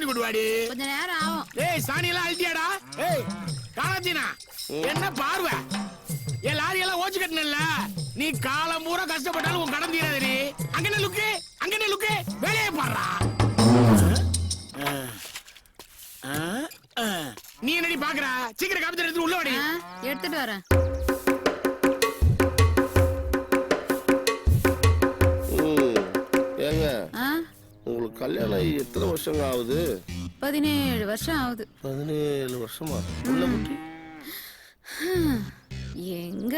தண்ணி கொண்டு வாடி கொஞ்ச நேரம் ஆகும். ஏய் சாணி எல்லாம் அழுத்தியாடா. ஏய் காணாச்சினா என்ன பார்வை? என் லாரி எல்லாம் ஓச்சு கட்டணும்ல நீ காலம் பூரா கஷ்டப்பட்டாலும் உன் கடன் தீராது நீ. அங்கனே லுக்கு? அங்கனே லுக்கு? வேலையை பாடுறா. நீ என்னடி பாக்குற சீக்கிரம் காப்பி எடுத்து உள்ள வாடி. எடுத்துட்டு வரேன். கல்யாணம் ஆகி எத்தனை வருஷங்க ஆகுது? பதினேழு வருஷம் ஆகுது. பதினேழு வருஷமா? உள்ள குட்டி எங்க?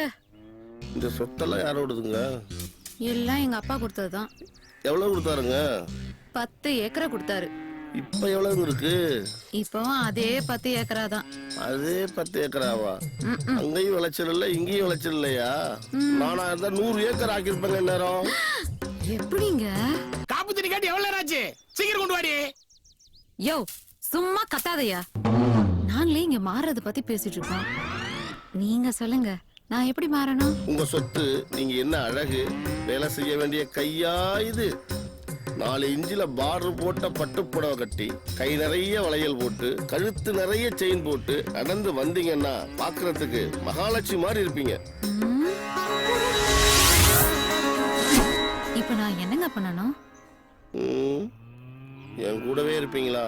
இந்த சொத்தெல்லாம் யாரோடதுங்க எல்லாம் எங்க அப்பா கொடுத்ததுதான். எவ்வளவு கொடுத்தாருங்க? பத்து ஏக்கரை கொடுத்தாரு. இப்ப எவ்வளவு இருக்கு? இப்பவும் அதே பத்து ஏக்கரா தான் அதே பத்து ஏக்கராவா? அங்கேயும் விளைச்சல் இல்ல இங்கேயும் விளைச்சல் இல்லையா? நானா இருந்தா நூறு ஏக்கர் ஆக்கியிருப்பேங்க நேரம் எப்படிங்க காப்பு தண்ணி காட்டி எவ்வளவு நேரம் ஆச்சு? சீக்கிரம் கொண்டு வாடி. யோ சும்மா கத்தாதையா. நாங்களே இங்க மாறுறத பத்தி பேசிட்டு இருக்கோம். நீங்க சொல்லுங்க. நான் எப்படி மாறணும்? உங்க சொத்து நீங்க என்ன அழகு வேலை செய்ய வேண்டிய கையா இது? நாலு இஞ்சில பார்டர் போட்ட பட்டு புடவை கட்டி கை நிறைய வளையல் போட்டு கழுத்து நிறைய செயின் போட்டு நடந்து வந்தீங்கன்னா பாக்குறதுக்கு மகாலட்சுமி மாதிரி இருப்பீங்க. இப்ப நான் என்னங்க பண்ணணும்? என் கூடவே இருப்பீங்களா?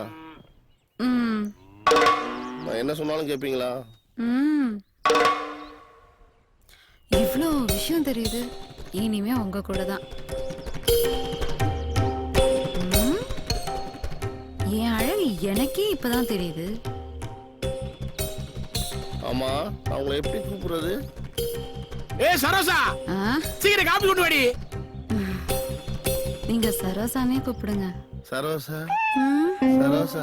ம். நான் என்ன சொன்னாலும் கேட்பீங்களா ம். இவ்ளோ விஷயம் தெரியுது. இனிமே உங்க கூட தான்? என் அழகு எனக்கே இப்பதான் தெரியுது. ஆமா நான் உங்களை எப்படி கூப்பிடுறது? ஏய் சரோசா? சீக்கிரம் காப்பி கொண்டு வாடி. நீங்க சரோசாமே கூப்பிடுங்க. சரோசா? சரோசா?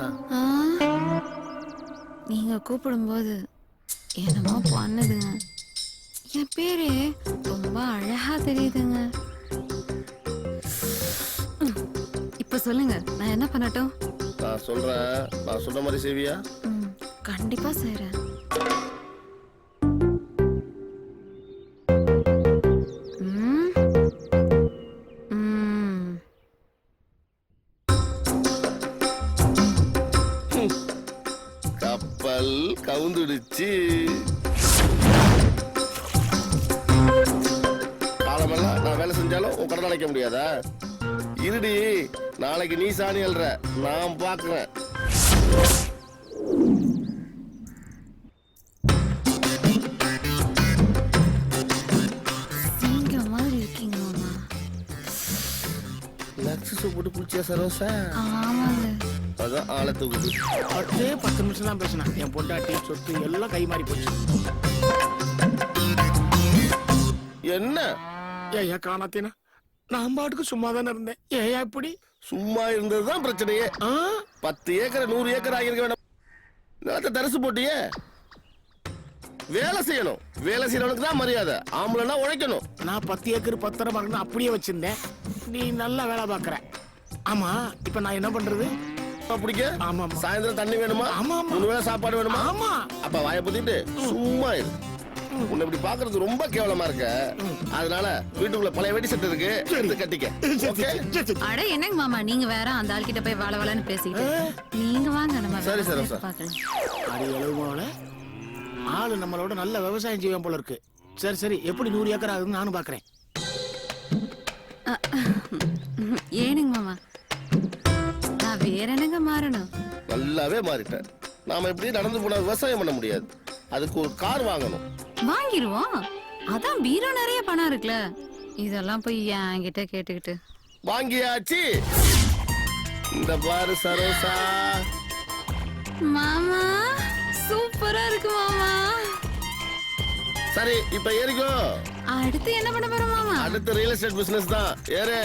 நீங்க கூப்பிடும்போது என்னமோ பண்ணுதுங்க என் பேரு ரொம்ப அழகா தெரியுதுங்க. இப்ப சொல்லுங்க நான் என்ன பண்ணட்டும்? நான் சொல்றேன். நான் சொன்ன மாதிரி செய்வியா? கண்டிப்பா செய்றேன். முடியாதா இருடி நாளைக்கு நீ சாணி அல்ற நான் பாக்குறேன். லக்ஸு போட்டு குளிச்சியா சரோசா? அதான் ஆளை தூக்குது. பத்தே பத்து நிமிஷம் தான் பேசினேன். என் பொண்டாட்டி சொத்து எல்லாம் கை மாறி போச்சு. என்ன? ஏயா காணாத்தீனா நான் பாட்டுக்கு சும்மா தானே இருந்தேன். ஏயா இப்படி? சும்மா இருந்ததுதான் பிரச்சனையே? பத்து ஏக்கர் நூறு ஏக்கர் ஆகியிருக்க வேண்டாம். நிலத்தை தரிசு போட்டியே. வேலை செய்யணும். வேலை செய்யறவனுக்கு தான் மரியாதை. ஆம்பளைனா உழைக்கணும். நான் பத்து ஏக்கர் பத்தரை மரம்னு அப்படியே வச்சிருந்தேன். நீ நல்லா வேலை பார்க்கற. ஆமா இப்ப நான் என்ன பண்றது? பிடிக்க? ஆமா. சாயந்தரம் தண்ணி வேணுமா? ஆமா. மூணு வேளை சாப்பாடு வேணுமா? ஆமா. அப்ப வாயை சும்மா இரு. உன்னை இப்படி பாக்குறது ரொம்ப கேவலமா இருக்க. அதனால வீட்டுக்குள்ள பழைய வெடி செட்டு இருக்கு எடுத்து கட்டிக்க. ஓகே? அட என்னங்க மாமா நீங்க வேற அந்த ஆள் கிட்ட போய் வாழ வாழன்னு பேசிக்கிட்டு நீங்க வாங்க நம்ம சரி, சரி, சார். அடி எழுவோல ஆளு நம்மளோட நல்ல விவசாயம் செய்வேன் போல இருக்கு. சரி சரி எப்படி நூறு ஏக்கர் ஆகுதுன்னு நானும் பாக்குறேன். ஏனுங்க மாமா. நான் வேற என்னங்க மாறணும்? நல்லாவே மாறிட்டேன். நாம இப்படி நடந்து போனா விவசாயம் பண்ண முடியாது. அதுக்கு ஒரு கார் வாங்கணும். வாங்கிருவோம் அதான் பீரோ நிறைய பணம் இருக்குல்ல இதெல்லாம் போய் என்கிட்ட கேட்டுக்கிட்டு வாங்கியாச்சு இந்த பாரு சரோசா மாமா சூப்பரா இருக்கு மாமா சரி இப்ப ஏறிக்கோ அடுத்து என்ன பண்ண போற மாமா அடுத்த ரியல் எஸ்டேட் பிசினஸ் தான் ஏறு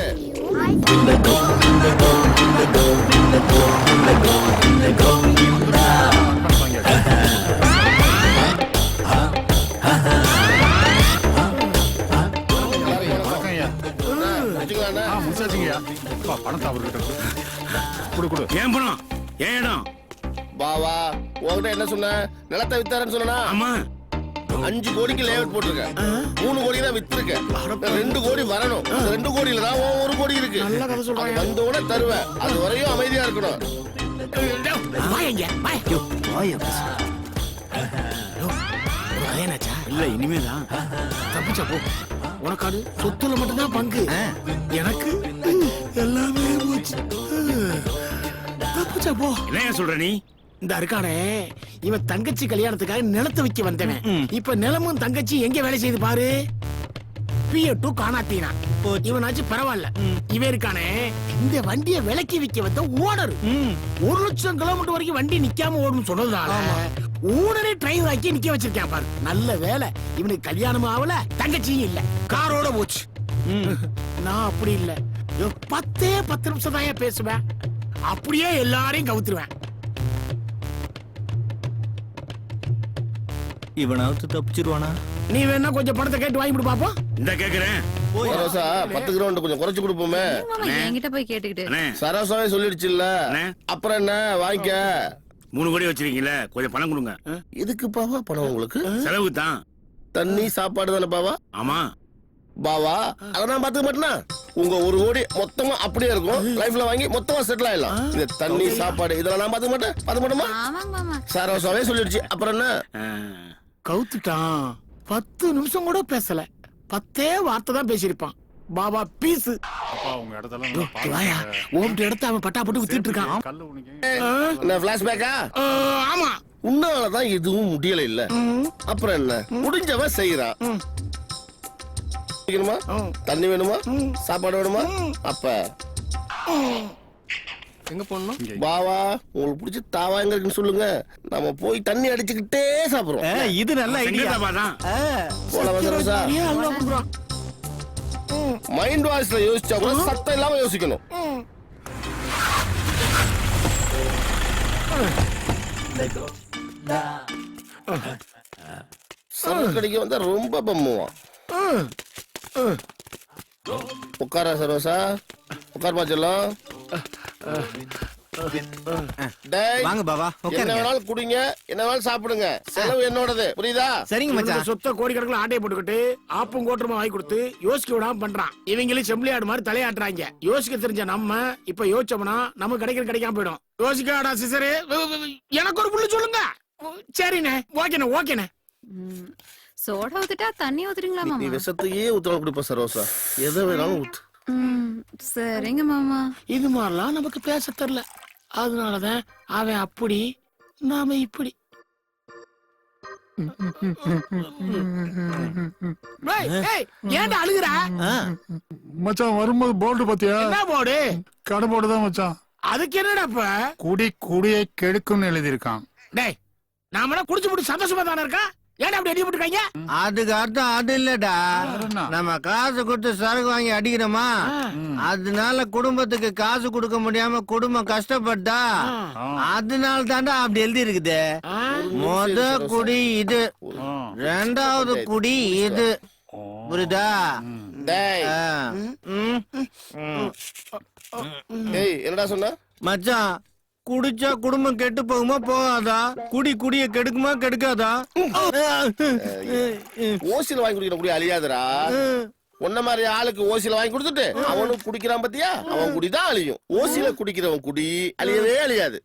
வணக்கம் பணத்தை அவர்கிட்ட கொடு. கொடு ஏன் பணம் ஏன் இடம் என்ன சொன்ன? நிலத்தை வித்தாரன்னு சொன்னா ஆமா. அஞ்சு கோடிக்கு லேஅவுட் போட்டிருக்கேன் மூணு கோடி தான் வித்திருக்கேன். ரெண்டு கோடி வரணும். அந்த ரெண்டு கோடியில தான் உன் ஒரு கோடி இருக்கு. வந்த உடனே தருவேன். அது வரையும் அமைதியா இருக்கணும். இல்ல இனிமேதான். தப்பிச்சா போ. உனக்காடு சொத்துல மட்டும்தான் பங்கு. எனக்கு எல்லாமே போச்சு. தப்பிச்சா போ. என்ன சொல்ற நீ? இந்த இருக்கானே இவன் தங்கச்சி கல்யாணத்துக்காக நிலத்தை விக்க வந்தவன். இப்ப நிலமும் தங்கச்சி எங்க வேலை செய்து பாரு? பிய டூ காணாத்தீனா இவனாச்சு பரவாயில்ல. இவன் இருக்கானே இந்த வண்டியை விலைக்கு விக்க வந்த ஓனர். ஒரு லட்சம் கிலோமீட்டர் வரைக்கும் வண்டி நிக்காம ஓடும் சொன்னதுனால ஓனரே டிரைவர் ஆக்கி நிக்க வச்சிருக்கேன் பாரு. நல்ல வேலை. இவனுக்கு கல்யாணமும் ஆகல தங்கச்சியும் இல்ல. காரோட போச்சு. நான் அப்படி இல்ல. பத்தே பத்து நிமிஷம் தான் பேசுவேன்? அப்படியே எல்லாரையும் கவுத்துருவேன். இவனாவது தப்பிச்சிருவானா? நீ வேணா கொஞ்சம் பணத்தை கேட்டு வாங்கி கொடு பாப்போம். இந்த கேக்குறேன். சரோசா பத்து கிரவுண்ட் கொஞ்சம் குறைச்சு கொடுப்போமே. என்கிட்ட போய் கேட்டுக்கிட்டு. அண்ணே. சரோசாவே சொல்லிடுச்சுல்ல. அப்புறம் என்ன வாங்கிக்க மூணு கோடி வச்சிருக்கீங்களே கொஞ்சம் பணம் கொடுங்க. எதுக்கு பாவா பணம் உங்களுக்கு? செலவு தான் தண்ணி சாப்பாடு தானே பாவா? ஆமா. பாவா அதை நான் பாத்துக்க மாட்டேனா? உங்க ஒரு கோடி மொத்தமா அப்படியே இருக்கும். லைஃப்ல வாங்கி மொத்தமா செட்டில் ஆயிடலாம். இந்த தண்ணி சாப்பாடு இதெல்லாம் நான் பாத்துக்க மாட்டேன். பாத்துக்க மாட்டோமா? சரோசாவே சொல்லிடுச்சு. அப்புறம் என்ன. கவுத்துட்டான். பத்து நிமிஷம் கூட பேசல. பத்தே வார்த்தை தான் பேசியிருப்பான். பாபா பீஸ் உன்கிட்ட எடுத்து அவன் பட்டா போட்டு வித்திட்டு இருக்கான். பிளாஷ்பேக்கா ஆமா. உன்னாலதான் எதுவும் முடியல இல்ல. அப்புறம் என்ன? முடிஞ்சவன் செய்யறான் ம். குடிக்கணுமா ம். தண்ணி வேணுமா. சாப்பாடு வேணுமா? அப்ப. எங்க போடணும்? பாவா உங்களுக்கு பிடிச்ச தாவா எங்க இருக்குன்னு சொல்லுங்க. நம்ம போய் தண்ணி அடிச்சுக்கிட்டே சாப்பிடுறோம். இது நல்ல ஐடியா போல அல்வா கொடுக்குறான் மைண்ட் வாய்ஸ்ல யோசிச்சா கூட சத்தம் இல்லாம யோசிக்கணும். சரக்கு கடைக்கு வந்தா ரொம்ப பம்முவான். உட்கார சரோசா உட்கார் பாச்சலாம் டேய் வாங்க பாபா என்ன வேணாலும் குடிங்க என்ன வேணாலும் சாப்பிடுங்க செலவு என்னோடது புரியுதா? சரிங்க மச்சான். சொத்த கோடிக்கணக்கில் ஆட்டையை போட்டுக்கிட்டு ஆப்பும் கோட்டமா வாங்கி கொடுத்து யோசிக்க விடாம பண்றான். இவங்களும் செம்பிளியாடு மாதிரி தலையாட்டுறாங்க. யோசிக்க தெரிஞ்ச நம்ம இப்ப யோசிச்சோம்னா நமக்கு கிடைக்கிற கிடைக்காம போயிடும். யோசிக்காடா சிசரு. எனக்கு ஒரு புள்ளு சொல்லுங்க. சரிண்ணே ஓகேண்ணே ஓகேண்ணே. சோடா ஊத்துட்டா தண்ணி ஊத்துறீங்களா நீ மாமா? விஷத்தையே ஊத்தலாம் குடிப்ப சரோசா. எதை வேணாலும் ஊத்து. ம், சரிங்க மாமா. இது மாதிரிலாம் நமக்கு பேச தெரியல அதனாலதான் அவன் அப்படி நாம இப்படி. ஏய், ஏய், ஏன்டா அழுகுற? ஆ, மச்சான் வரும்போது போர்டு பாத்தியா? என்ன போடு கடை தான் மச்சான். அதுக்கு என்னடா இப்ப? குடி குடியை கெடுக்கும்னு எழுதியிருக்கான். டேய் நாம குடிச்சு முடிச்சு சந்தோஷமா தானே இருக்கா? ஏன்டா அப்படி அடி போட்டுருக்காங்க? அதுக்கு அர்த்தம் அது இல்லடா? நம்ம காசு கொடுத்து சரக்கு வாங்கி அடிக்கிறோமா? அதனால குடும்பத்துக்கு காசு கொடுக்க முடியாம குடும்பம் கஷ்டப்பட்டா அதனால தாண்டா அப்படி எழுதி இருக்குது மொத குடி இது. ரெண்டாவது குடி இது. புரியுதா? என்னடா சொன்ன? மச்சான் குடிச்சா குடும்பம் கெட்டு போகுமா போகாதா? குடி குடிய கெடுக்குமா கெடுக்காதா? ஓசில வாங்கி குடிக்கிற குடி அழியாதுடா. உன்ன மாதிரி ஆளுக்கு ஓசில வாங்கி கொடுத்துட்டு அவனும் குடிக்கிறான் பாத்தியா? அவன் குடிதான் அழியும். ஓசில குடிக்கிறவன் குடி அழியவே அழியாது.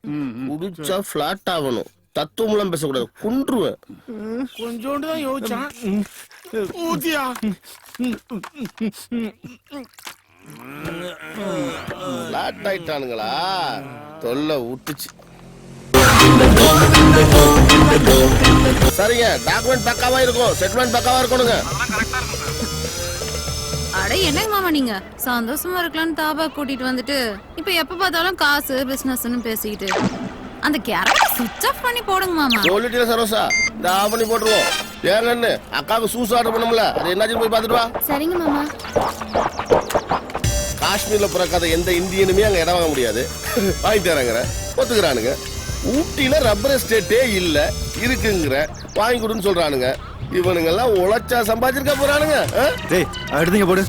குடிச்சா பிளாட் ஆகணும். தத்துவம்லாம் பேசக்கூடாது. குன்றுவேன். கொஞ்சோண்டு தான் யோசிச்சான். ஊத்தியா? பிளாட் ஆயிட்டானுங்களா? தொல்லை விட்டுச்சு சரிங்க டாக்குமெண்ட் பக்காவா இருக்கும் செட்டில்மெண்ட் பக்காவா இருக்கணுங்க. அட என்னங்க மாமா நீங்க? சந்தோஷமா இருக்கலாம்னு தாபா கூட்டிட்டு வந்துட்டு இப்ப எப்ப பார்த்தாலும் காசு பிசினஸ்னு பேசிக்கிட்டு. அந்த கேரக்டர் சுவிட்ச் ஆஃப் பண்ணி போடுங்க மாமா. சொல்லிட்டே சரோசா இந்த ஆஃப் பண்ணி போட்டுருவோம். ஏங்கன்னு அக்காவுக்கு சூஸ் ஆர்டர் பண்ணோம்ல அது என்னாச்சுன்னு போய் பார்த்துட்டு வா. சரிங்க மாமா. காஷ்மீர்ல பிறக்காத எந்த இந்தியனுமே அங்க இடம் வாங்க முடியாது. வாங்கி தராங்கிற. ஒத்துக்கிறானுங்க. ஊட்டியில ரப்பர் எஸ்டேட்டே இல்ல இருக்குங்கிற. வாங்கி கொடுன்னு சொல்றானுங்க. இவனுங்க எல்லாம் உழைச்சா சம்பாதிச்சிருக்க போறானுங்க? டேய் எடுத்தீங்க போடு.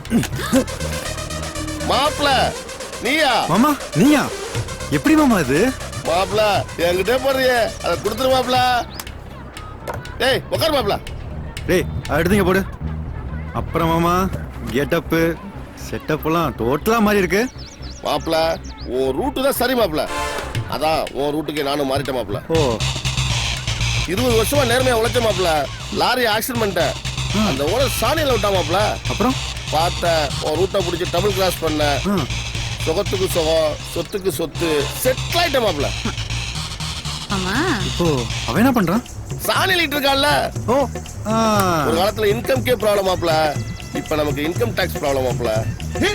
மாப்ள நீயா? மாமா நீயா? எப்படி மாமா இது? மாப்ள என்கிட்ட போடுறிய. அதை கொடுத்துரு மாப்ள. டேய் உட்கார் மாப்ள. டேய் எடுத்தீங்க போடு. அப்புறம் மாமா கெட்டப்பு செட்டப்லாம் டோட்டலா மாறி இருக்கு. மாப்ள உன் ரூட்டு தான் சரி மாப்ள. அதான் உன் ரூட்டுக்கு நானும் மாறிட்டேன் மாப்ள. ஓ. இருபது வருஷமா நேர்மையா உழைச்ச மாப்ள. லாரி ஆக்சிடென்ட் பண்ணிட்டேன். அந்த ஓனர் சாணியில விட்டா மாப்ள. அப்புறம்? பார்த்தேன் உன் ரூட்டை பிடிச்சி டபுள் கிராஸ் பண்ண சுகத்துக்கு சுகம் சொத்துக்கு சொத்து செட்டில் ஆயிட்டேன் மாப்ள. இப்போ அவன் என்ன பண்றான்? சாணியிலிட்டு இருக்கான்ல. ஓ ஒரு காலத்துல இன்கம்கே ப்ராப்ளம் மாப்ள. இப்ப நமக்கு இன்கம் டாக்ஸ் ப்ராப்ளம் மாப்ள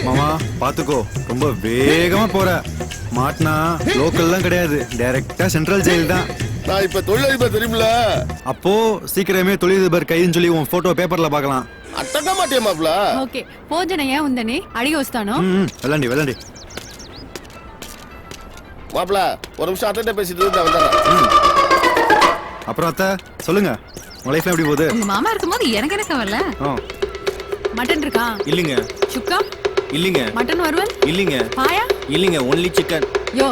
மாமா பாத்துக்கோ ரொம்ப வேகமா போற மாட்டினா லோக்கல்லாம் கிடையாது டைரக்டா சென்ட்ரல் ஜெயில் தான் நான் இப்ப தொழிலதிபர் தெரியுமில அப்போ சீக்கிரமே தொழிலதிபர் கைன்னு சொல்லி உன் போட்டோ பேப்பர்ல பார்க்கலாம் అట్టగా మాటే మాప్ల ఓకే భోజనయ్య ఉందని అడిగి వస్తాను ம், ம், விளாண்டி விளாண்டி மாப்ள ஒரு நிமிஷம் அத்தை பேசிட்டு இருந்து வந்துடுறேன் அப்புறம் அத்தை சொல்லுங்க உங்க லைஃப்ல எப்படி போகுது உங்க மாமா இருக்கும்போது எனக்கு என்ன கவலை ஆ, மட்டன் இருக்கா? இல்லைங்க. சுக்கா? இல்லைங்க. மட்டன் வறுவல்? இல்லைங்க. பாயா? இல்லைங்க ஒன்லி சிக்கன் யோ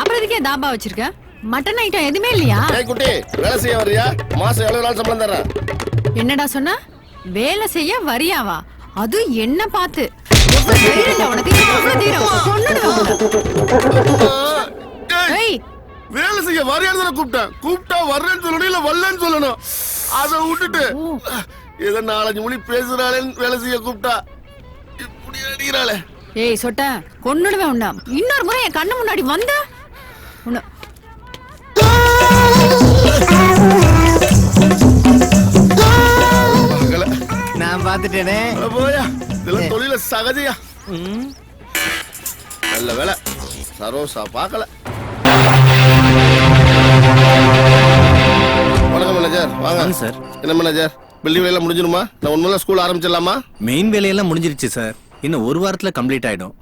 அப்புறம் இதுக்கே தாபா வச்சிருக்க? மட்டன் ஐட்டம் எதுவுமே இல்லையா? ஏய் குட்டி வேலை செய்ய வரியா மாசம் எவ்வளவு நாள் சம்பளம் தரேன் என்னடா சொன்ன? வேலை செய்ய வரியாவா? அது என்ன பார்த்து எவ்வளவு உனக்கு எவ்வளவு தைரியம் வேலை செய்ய வரையான்னு கூப்பிட்டேன். கூப்பிட்டா வர்றேன்னு சொல்லணும் இல்ல வரலன்னு சொல்லணும். அதை விட்டுட்டு ஏதோ நாலஞ்சு மணி பேசுறாளேன்னு வேலை செய்ய கூப்பிட்டா. இப்படி அடிக்கிறாளே. ஏய் சொட்ட கொன்னுடுவேன் உண்டா இன்னொரு முறை என் கண்ணு முன்னாடி வந்த? உன்னை. நான் பாத்துட்டேனே போயா இதெல்லாம் தொழில சகஜயா நல்ல வேலை. சரோசா பார்க்கல. வணக்கம் மேனேஜர். வாங்க. வாங்க சார். என்ன மேனேஜர்? பில்டிங் வேலை முடிஞ்சிருமா நான் உண்மையில ஸ்கூல் ஆரம்பிச்சிடலாமா? மெயின் வேலையெல்லாம் முடிஞ்சிருச்சு சார் இன்னும் ஒரு வாரத்துல கம்ப்ளீட் ஆயிடும்.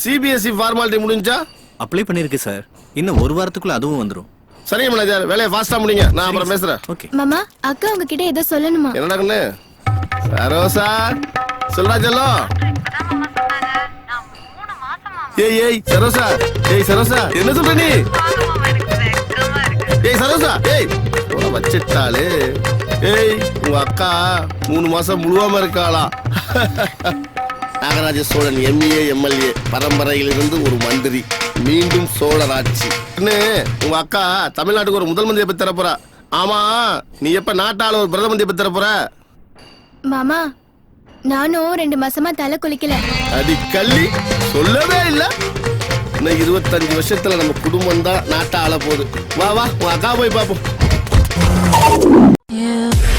சிபிஎஸ்இ ஃபார்மாலிட்டி முடிஞ்சா? அப்ளை பண்ணிருக்கு சார் இன்னும் ஒரு வாரத்துக்குள்ள அதுவும் வந்துரும். சரிங்க மேனேஜர் வேலையை ஃபாஸ்டா முடிங்க. நான் அப்புறம் பேசுறேன். ஓகே மாமா அக்கா உங்ககிட்ட ஏதோ சொல்லணுமா? என்னடா கண்ணு? சரோசா சொல்றா செல்லம். ஏய் ஏய் சரோசா. ஏய் சரோசா. என்ன சொல்ற நீ? ஏய் சரோசா. ஏய் உன வச்சிட்டாளே. ஏய் உங்க அக்கா மூணு மாசம் முழுவாம இருக்காளா? நாகராஜ சோழன் எம்ஏ எம்எல்ஏ பரம்பரையிலிருந்து ஒரு மந்திரி மீண்டும் சோழர் ஆட்சி உங்க அக்கா தமிழ்நாட்டுக்கு ஒரு முதல் மந்திரியை பத்தி தரப்போறா. ஆமா நீ எப்ப நாட்டால ஒரு பிரதம மந்திரியை பத்தி தரப்போற? மாமா நானும் ரெண்டு மாசமா தலை குளிக்கல. அடி கள்ளி சொல்லவே இல்ல. இன்னும் இருபத்தஞ்சு வருஷத்துல நம்ம குடும்பம் தான் நாட்டை ஆள போகுது. வா வா உன் அக்கா போய் பாப்போம் you